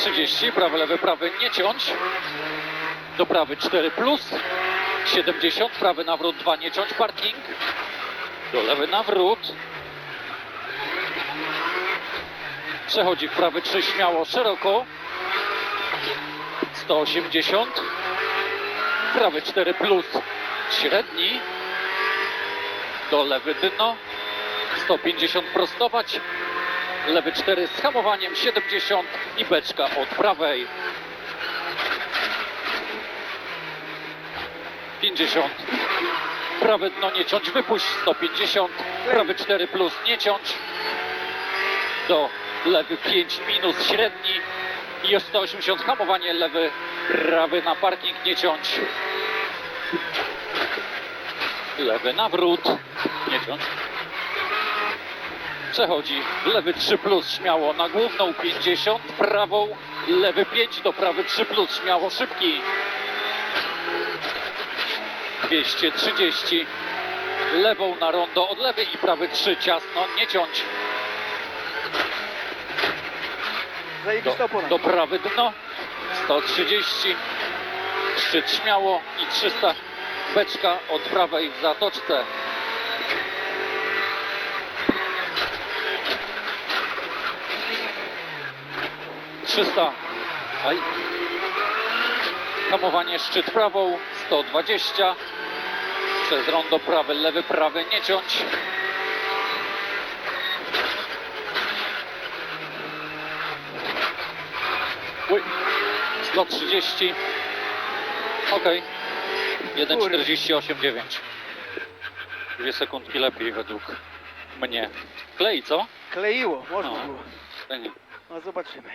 30, prawy, lewy, prawy, nie ciąć. Do prawy 4 plus. 70, prawy nawrót 2, nie ciąć, parking. Do lewy nawrót. Przechodzi w prawy 3, śmiało, szeroko. 180. Prawy 4 plus, średni. Do lewy dno. 150 prostować. Lewy 4 z hamowaniem 70 i beczka od prawej. 50. Prawe dno nie ciąć, wypuść 150. Prawy 4 plus nie ciąć. Do lewy 5 minus średni. I już 180 hamowanie lewy, prawy na parking nie ciąć. Lewy nawrót, nie ciąć. Przechodzi lewy 3 plus śmiało na główną 50, prawą lewy 5 do prawy 3 plus śmiało szybki. 230 lewą na rondo od lewej i prawy 3 ciasno, nie ciąć. Do, do prawy dno 130 szczyt śmiało i 300 beczka od prawej w zatoczce. Trzysta. Aj. Hamowanie szczyt prawą 120. Przez rondo prawy, lewy, prawy, nie ciąć. Uj, 130. Okej. 1,48,9. Dwie sekundki lepiej według mnie. Klei, co? Kleiło, można No. było. No zobaczymy.